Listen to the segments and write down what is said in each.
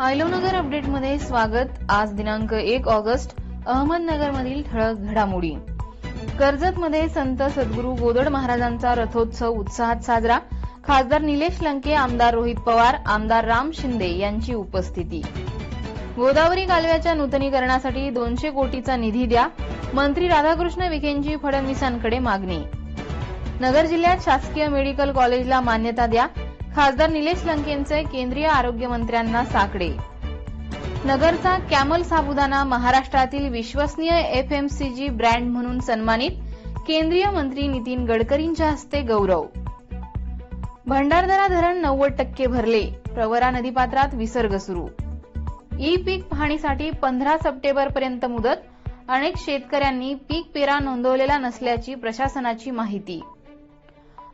आयलोनगर अपडेटमध्ये स्वागत. आज दिनांक एक ऑगस्ट अहमदनगरमधील ठळक घडामोडी. कर्जतमध्ये संत सद्गुरू गोदड महाराजांचा रथोत्सव उत्साहात साजरा. खासदार निलेश लंके आमदार रोहित पवार आमदार राम शिंदे यांची उपस्थिती. गोदावरी कालव्याच्या नूतनीकरणासाठी दोनशे कोटीचा निधी द्या. मंत्री राधाकृष्ण विखेंची फडणवीसांकडे मागणी. नगर जिल्ह्यात शासकीय मेडिकल कॉलेजला मान्यता द्या. खासदार निलेश लंकेंचे केंद्रीय आरोग्यमंत्र्यांना साकडे. नगरचा कॅमल साबुदाना महाराष्ट्रातील विश्वसनीय एफएमसीजी ब्रँड म्हणून सन्मानित केंद्रीय मंत्री नितीन गडकरींच्या हस्ते गौरव. भंडारदरा धरण नव्वद टक्के भरले. प्रवरा नदीपात्रात विसर्ग सुरू. ई पीक पाहणीसाठी पंधरा सप्टेंबरपर्यंत मुदत. अनेक शेतकऱ्यांनी पीक पेरा नोंदवलेला नसल्याची प्रशासनाची माहिती.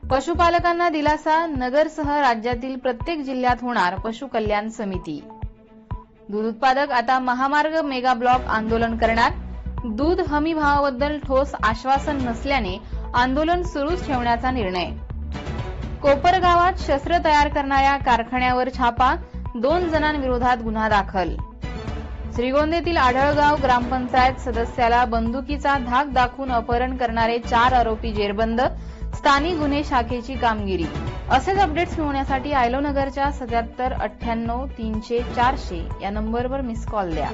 पशुपालकांना दिलासा नगरसह राज्यातील प्रत्येक जिल्ह्यात होणार पशु कल्याण समिती. दूध उत्पादक आता महामार्ग मेगा ब्लॉक आंदोलन करणार. दूध हमी भावाबद्दल ठोस आश्वासन नसल्याने आंदोलन सुरूच ठेवण्याचा निर्णय. कोपर गावात शस्त्र तयार करणाऱ्या कारखान्यावर छापा दोन जणांविरोधात गुन्हा दाखल. श्रीगोंदेतील आढळगाव ग्रामपंचायत सदस्याला बंदुकीचा धाक दाखवून अपहरण करणारे चार आरोपी जेरबंद स्थानिक गुन्हे शाखेची कामगिरी. असेच अपडेट्स मिळवण्यासाठी आयलोनगरच्या सत्याहत्तर अठ्ठ्याण्णव तीनशे चारशे या नंबरवर मिस कॉल द्या.